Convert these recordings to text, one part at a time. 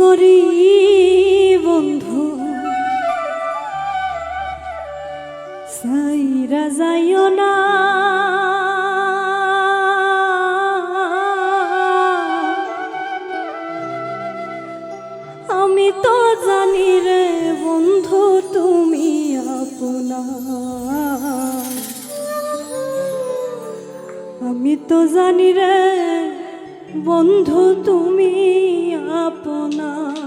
করি, বন্ধু। সাইরা যাইও না। আমি তো জানি রে বন্ধু, তুমি আপনা আমি তো জানি রে বন্ধু তুমি আপনা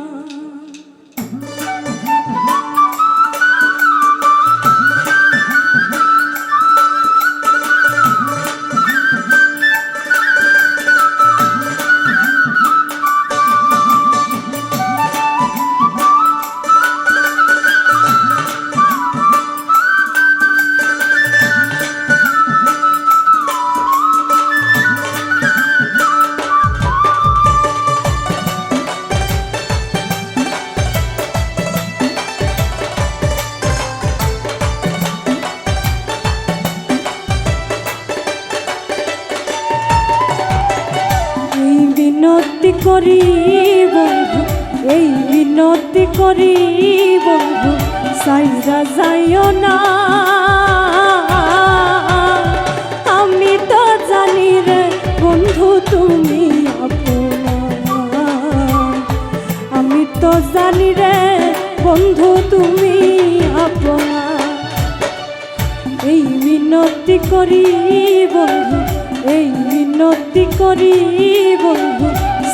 এই বিনতি করি বন্ধু, সাইরা যাইও না। আমি তো জানি রে বন্ধু, তুমি আমি তো জানি রে বন্ধু, তুমি আপনা এই মিনতি করি বন্ধু, এই মিনতি করি বন্ধু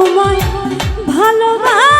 তোমায় ভালোবাসি।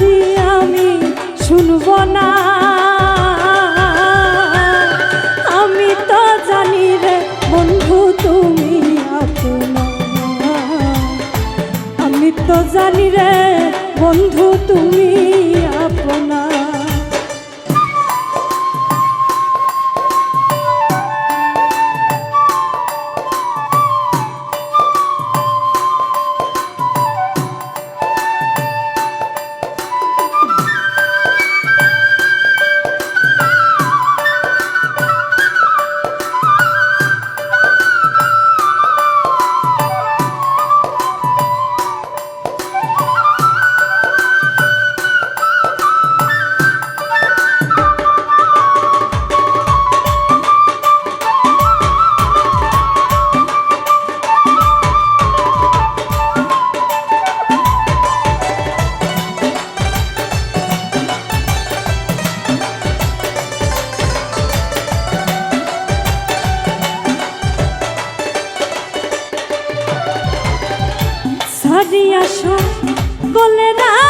খুশি আমি শুনব না। আমি তো জানি রে বন্ধু, তুমি আমি তো জানি রে বন্ধু, তুমি ছাড়িয়া বলে আশা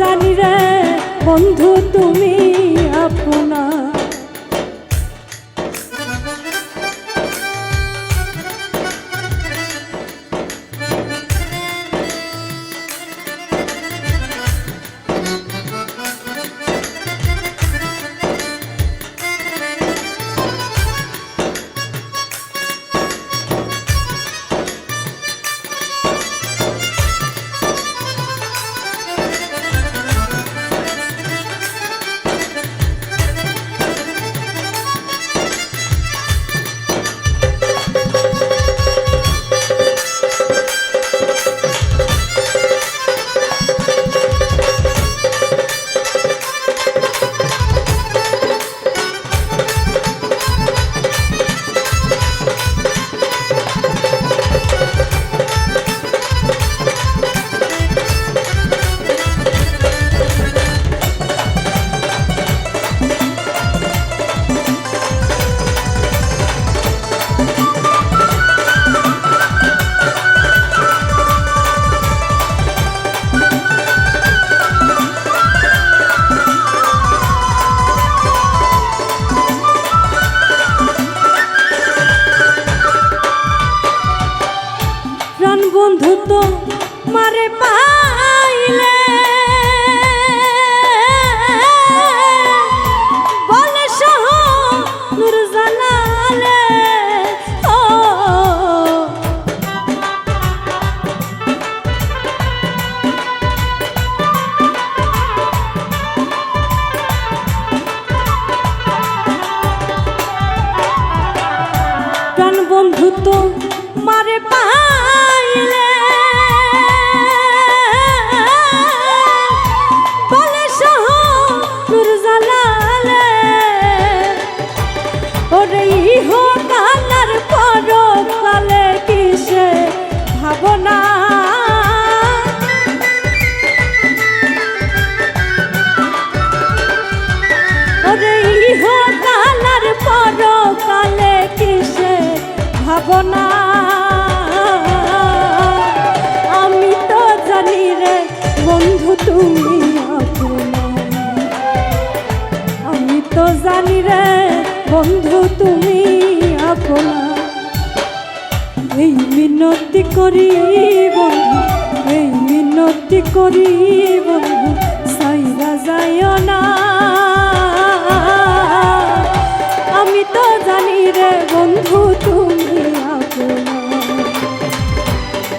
জানি রে বন্ধু তুমি। বন্ধু তো মারে পাইলে তো জানি রে বন্ধু, তুমি আপনা। এই মিনতি করি বন্ধু, এই মিনতি করি বন্ধু, সাইরা যায় না। আমি তো জানি রে বন্ধু, তুমি আপনা।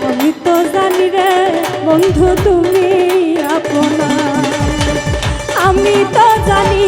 আমি তো জানি রে বন্ধু, তুমি আপনা। আমি তো জানি